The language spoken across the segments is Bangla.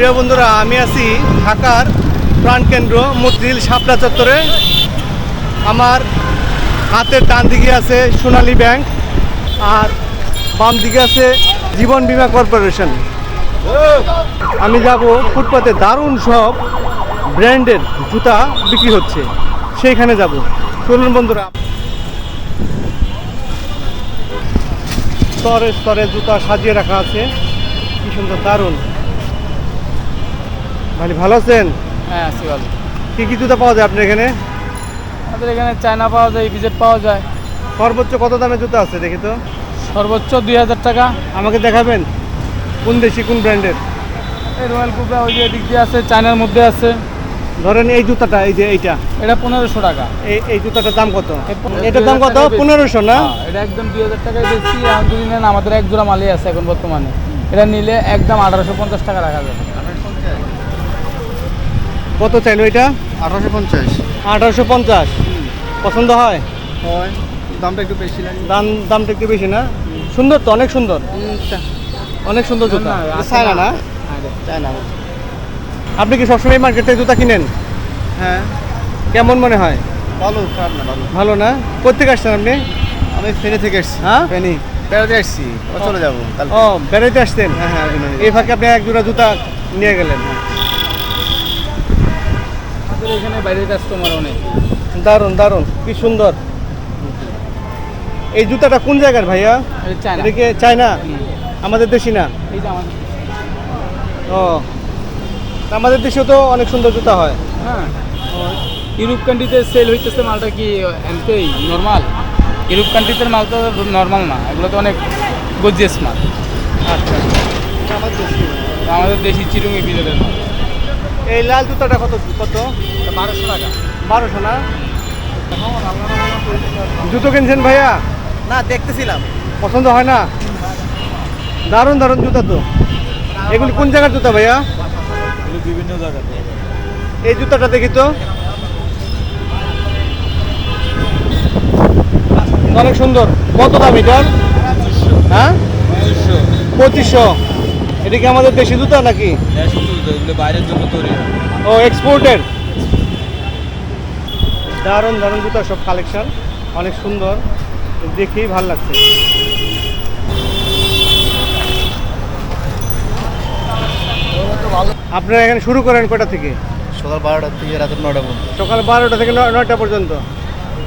প্রিয় বন্ধুরা, আমি আছি ঢাকার প্রাণকেন্দ্র মতিঝিল শাপলা চত্বরে। আমার হাতের ডান দিকে আছে সোনালী ব্যাংক, আর বাম দিকে আছে জীবন বীমা কর্পোরেশন। আমি যাব ফুটপাতে দারুণ সব ব্র্যান্ডের জুতা বিক্রি হচ্ছে, সেইখানে যাব। চলুন বন্ধুরা। স্তরে স্তরে জুতা সাজিয়ে রাখা আছে, কি সুন্দর, দারুণ। ভাই ভালো আছেন? হ্যাঁ আছি ভালো। কি কি জুতা পাওয়া যায় আপনার এখানে? আমাদের এখানে চায়না পাওয়া যায় ভিজেট পাওয়া যায়। সর্বোচ্চ কত দামের জুতা আছে দেখি তো? সর্বোচ্চ দুই হাজার টাকা। আমাকে দেখাবেন? কোন দেশি কোন ব্র্যান্ডের? এই রয়্যাল কুবরা ওই যে দিক দিয়ে আছে চায়নার মধ্যে আছে। ধরেন এই জুতাটা এই যে এইটা। এটা পনেরোশো টাকা। এই এই জুতাটার দাম কত? এটার দাম কত? 2000 পনেরোশো না? হ্যাঁ, এটা একদম দুই হাজার টাকায় বেশি যদি নেন আমাদের এক জোড়া মালই আছে এখন বর্তমানে। এটা নিলে একদম আঠারোশো পঞ্চাশ টাকা রাখা যাবে। কত চাইলো এটা? আঠারোশো পঞ্চাশ। আঠারোশো পঞ্চাশ। পছন্দ হয়? হয়। দামটা একটু বেশি লাগে। দাম দামটা একটু বেশি না? সুন্দর তো অনেক সুন্দর। অনেক সুন্দর জুতা। চায়না না? চায়না আপনি কি সবসময় মার্কেট থেকে জুতা কিনেন? হ্যাঁ। কেমন মনে হয়? ভালো খারাপ না ভালো। ভালো না? কোথেকে আসছেন আপনি? আমি ফেনি থেকে এসেছি হ্যাঁ? ফেনি। বেড়াতে এসেছি আবার চলে যাব ও বেড়াইতে আসতেন হ্যাঁ হ্যাঁ এই ফাঁকে আপনি এক জোড়া জুতা নিয়ে গেলেন। আমাদের এখানে বাইরের কাস্টমার অনেক। দারুণ দারুণ কি সুন্দর। এই জুতাটা কোন জায়গার ভাইয়া? এটা চায়না। আমাদের দেশি না? ও। আমাদের দেশেও তো অনেক সুন্দর জুতা হয়। হ্যাঁ। ইউরোপ কান্ট্রিতে সেল হইতেছে মালটা কি এমতেই? নর্মাল ইউরোপ কান্ট্রিতে মাল তো নর্মাল না। এগুলো তো অনেক গজিয়াস মাল। আচ্ছা আমাদের দেশি। চিরুঙ্গি বিলের মাল। এই লাল জুতাটা কত কত? বারোশো টাকা। বারোশো না? জুতো কিনছেন ভাইয়া? না দেখতেছিলাম। পছন্দ হয় না? দারুণ দারুণ জুতা তো। এগুলি কোন জায়গার জুতা ভাইয়া? বিভিন্ন জায়গাতে এই জুতাটা দেখি তো। অনেক সুন্দর। কত দাম এটার? হ্যাঁ? পঁচিশশো। এটা কি আমাদের দেশি জুতা নাকি? বাইরের জন্য তৈরি ও এক্সপোর্টের দারুণ দারুণ জুতা সব কালেকশন অনেক সুন্দর। দেখেই ভালো লাগছে। আপনারা এখানে শুরু করেন কটা থেকে? সকাল বারোটা থেকে রাত নটা পর্যন্ত। সকাল বারোটা থেকে নয়টা পর্যন্ত?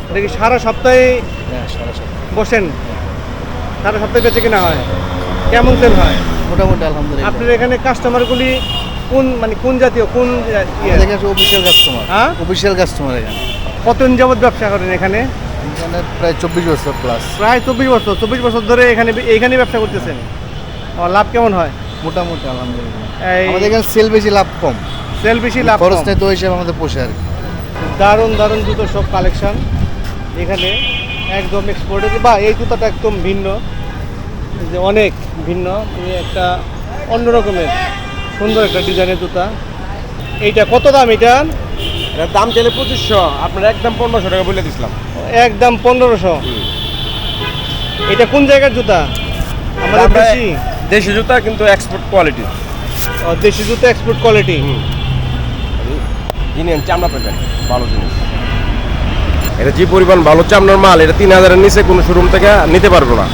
এটা কি সারা সপ্তাহে হ্যাঁ সারা সপ্তাহ। বসেন? সারা সপ্তাহে বেঁচে কিনা হয়? কেমন সেল হয়? মোটামুটি আলহামদুলিল্লাহ। আপনার এখানে কাস্টমারগুলি কোন মানে কোন জাতীয় কোন ইয়ে? আমাদের কাছে অফিসিয়াল কাস্টমার হ্যাঁ? অফিসিয়াল কাস্টমার এখানে। কতদিন যাবত ব্যবসা করেন এখানে? এখানে প্রায় চব্বিশ বছর প্লাস প্রায় চব্বিশ বছর চব্বিশ বছর ধরে এখানে এইখানেই ব্যবসা করতেছেন? লাভ কেমন হয়? মোটামুটি আলহামদুলিল্লাহ। আমাদের এখানে সেল বেশি লাভ কম। সেল বেশি লাভ খরচ নেই তো হিসেবে আমাদের পোষে আর দারুণ দারুণ জুতো সব কালেকশন এখানে একদম এক্সপোর্টেড বা এই জুতাটা একদম ভিন্ন। যে অনেক ভিন্ন মানে একটা অন্য রকমের সুন্দর একটা ডিজাইনের জুতা। এইটা কত দাম এটা? এটার দাম চাইলে পঁচিশশো আপনার একদম পনেরোশো টাকা বলে দিছিলাম। একদম পনেরোশো। এটা কোন জায়গার জুতা? আমাদের দেশি? দেশি জুতা কিন্তু এক্সপোর্ট কোয়ালিটি দেশি জুতা এক্সপোর্ট কোয়ালিটি কিনেন চামড়া পেতেন ভালো জিনিস। এটা যে পরিমাণ ভালো চামড়ার মাল এটা তিন হাজারের নিচে কোনো শোরুম থেকে নিতে পারব না।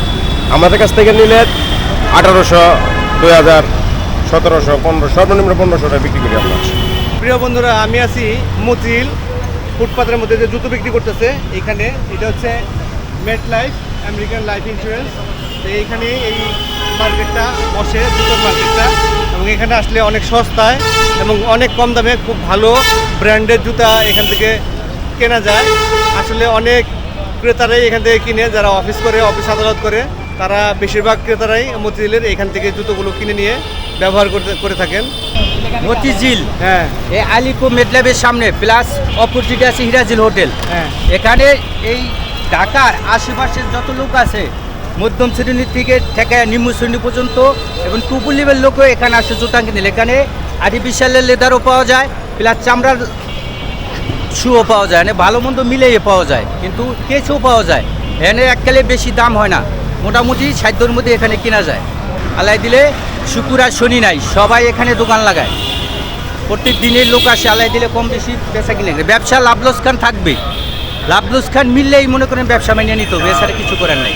আমাদের কাছ থেকে নিলে আঠারোশো, দুই হাজার, সতেরোশো পনেরো সর্বনিম্ন পনেরোশো টাকা বিক্রি করি আমরা। প্রিয় বন্ধুরা, আমি আছি মতিল ফুটপাতের মধ্যে যে জুতো বিক্রি করতেছে, এখানে এটা হচ্ছে মেট লাইফ আমেরিকান লাইফ ইন্স্যুরেন্স তো এইখানে এই মার্কেটটা বসে, জুতোর মার্কেটটা, এবং এখানে আসলে অনেক সস্তায় এবং অনেক কম দামে খুব ভালো ব্র্যান্ডের জুতা এখান থেকে কেনা যায়। আসলে অনেক ক্রেতারাই এখান থেকে কিনে, যারা অফিস করে, অফিস আদালত করে তারা বেশিরভাগ ক্রেতারাই মতিঝিলের এখান থেকে জুতোগুলো কিনে নিয়ে ব্যবহার করতে করে থাকেন। মতিঝিল? হ্যাঁ। এই আলিকো মেডলাবের সামনে প্লাস অপোজিটে আছে হিরাজিল হোটেল। হ্যাঁ। এখানে এই ঢাকার আশেপাশের যত লোক আছে মধ্যম শ্রেণির থেকে থেকে নিম্ন শ্রেণি পর্যন্ত এবং টুপু লেভেল লোকও এখানে আসে জুতা কিনে এখানে আর্টিফিশিয়ালের লেদারও পাওয়া যায় প্লাস চামড়ার শুও পাওয়া যায়। মানে ভালো মন্দ মিলেই পাওয়া যায় কিন্তু কেঁচও পাওয়া যায়। এখানে এককালে বেশি দাম হয় না। মোটামুটি সাধ্যর মধ্যে এখানে কেনা যায়। আলাই দিলে শুক্র আর শনি নাই সবাই এখানে দোকান লাগায়। প্রত্যেক দিনের লোক আসে আলাই দিলে কম বেশি বেচা কিনে ব্যবসা লাভ লোসকান থাকবে। লাভ লোসকান মিললেই মনে করেন ব্যবসা মানিয়ে নিত হবে এছাড়া কিছু করার নাই।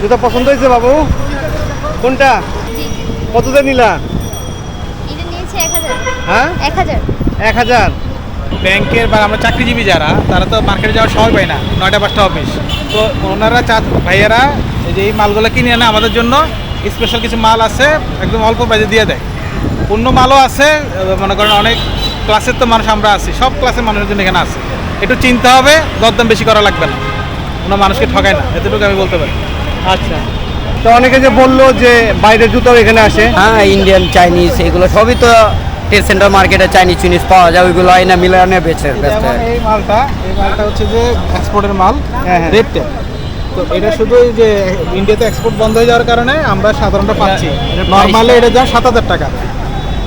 জুতা পছন্দ হয়েছে বাবু? কোনটা? জি। কত দিয়ে নিলা হ্যাঁ? এক হাজার। এক হাজার। ব্যাংকের বা আমরা চাকরিজীবী যারা তারা তো মার্কেটে যাওয়ার সময় পায় না নয়টা পাঁচটা অফিস তো ওনারা চা ভাইয়ারা এই যে এই মালগুলো কিনে আনে আমাদের জন্য স্পেশাল কিছু মাল আছে একদম অল্প প্রাইজে দিয়ে দেয়। অন্য মালও আছে মনে করেন অনেক ক্লাসের তো মানুষ আমরা আছি সব ক্লাসের মানুষের জন্য এখানে আছে। একটু চিন্তা হবে দরদাম বেশি করা লাগবে না। কোনো মানুষকে ঠকায় না এতটুকু আমি বলতে পারি। আচ্ছা। তো অনেকে যে বলল যে বাইরের জুতো এখানে আসে। হ্যাঁ ইন্ডিয়ান চাইনিজ এগুলো সবই তো টেল সেন্টার মার্কেটে চাইনিজ চিনিজ পাওয়া যায় ওইগুলো আইনা মিলানে বেচে বেচতে। যেমন এই মালটা এই মালটা হচ্ছে যে এক্সপোর্টের মাল হ্যাঁ, হ্যাঁ। রেড টেপ তো এটা শুধু এই যে ইন্ডিয়াতে এক্সপোর্ট বন্ধ হয়ে যাওয়ার কারণে আমরা সাধারণত পাচ্ছি। নর্মালি এটা যা সাত হাজার টাকা।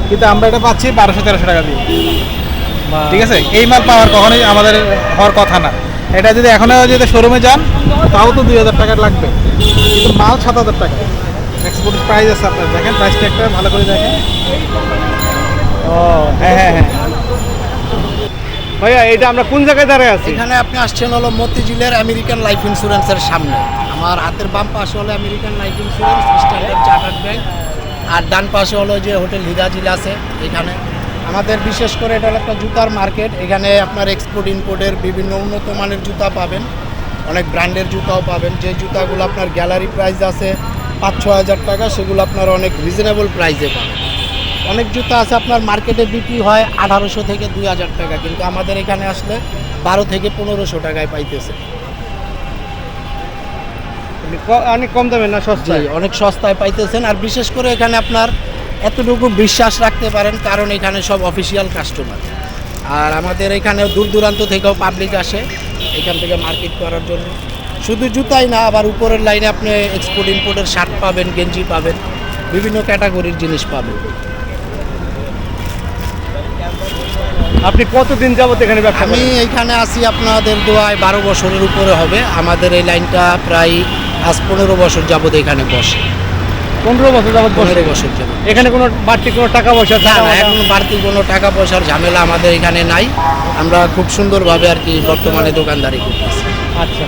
কিন্তু আমরা এটা পাচ্ছি বারোশো তেরোশো টাকা দিয়ে। ঠিক আছে? এই মাল পাওয়ার কখনোই আমাদের হওয়ার কথা না। এটা যদি এখনও যদি শোরুমে যান তাও তো দুই হাজার টাকা লাগবে। কিন্তু মাল সাত হাজার টাকা। এক্সপোর্ট প্রাইস আছে আপনার। দেখেন প্রাইসটা একটা ভালো করে দেখেন। ও হ্যাঁ হ্যাঁ হ্যাঁ। ভাইয়া, এটা আমরা কোন জায়গায় দাঁড়ায় আছি? এখানে আপনি আসছেন হলো মতিঝিলের আমেরিকান লাইফ ইন্স্যুরেন্সের সামনে। আমার হাতের বাম পাশে হলো American Life Insurance Standard Chartered Bank আর ডান পাশে হলো যে হোটেল হিরাজিল আছে এখানে। আমাদের বিশেষ করে এটা একটা জুতার মার্কেট। এখানে আপনার এক্সপোর্ট ইম্পোর্টের বিভিন্ন উন্নত মানের জুতা পাবেন। অনেক ব্র্যান্ডের জুতাও পাবেন। যে জুতাগুলো আপনার গ্যালারি প্রাইস আছে পাঁচ ছ হাজার টাকা, সেগুলো আপনার অনেক রিজনেবল প্রাইসে পাবেন। অনেক জুতা আছে আপনার মার্কেটে বিক্রি হয় আঠারোশো থেকে দুই হাজার টাকা কিন্তু আমাদের এখানে আসলে বারো থেকে পনেরোশো টাকায় পাইতেছে। অনেক কম দামে না সস্তায়? অনেক সস্তায় পাইতেছেন আর বিশেষ করে এখানে আপনার এতটুকু বিশ্বাস রাখতে পারেন কারণ এখানে সব অফিসিয়াল কাস্টমার আর আমাদের এখানে দূর দূরান্ত থেকেও পাবলিক আসে এখান থেকে মার্কেট করার জন্য। শুধু জুতাই না আবার উপরের লাইনে আপনি এক্সপোর্ট ইম্পোর্টের শার্ট পাবেন গেঞ্জি পাবেন বিভিন্ন ক্যাটাগরির জিনিস পাবেন। আপনি কতদিন যাবত এখানে ব্যবসা আমি এইখানে আসি আপনাদের দোয়ায় বারো বছরের উপরে হবে। আমাদের এই লাইনটা প্রায় আজ পনেরো বছর যাবত এখানে বসে। পনেরো বছর যাবত পনেরো বছর যাবত এখানে কোনো বাড়তি কোনো টাকা পয়সা না? এখন বাড়তি কোনো টাকা পয়সার ঝামেলা আমাদের এখানে নাই। আমরা খুব সুন্দরভাবে আর কি বর্তমানে দোকানদারি করতেছি। আচ্ছা।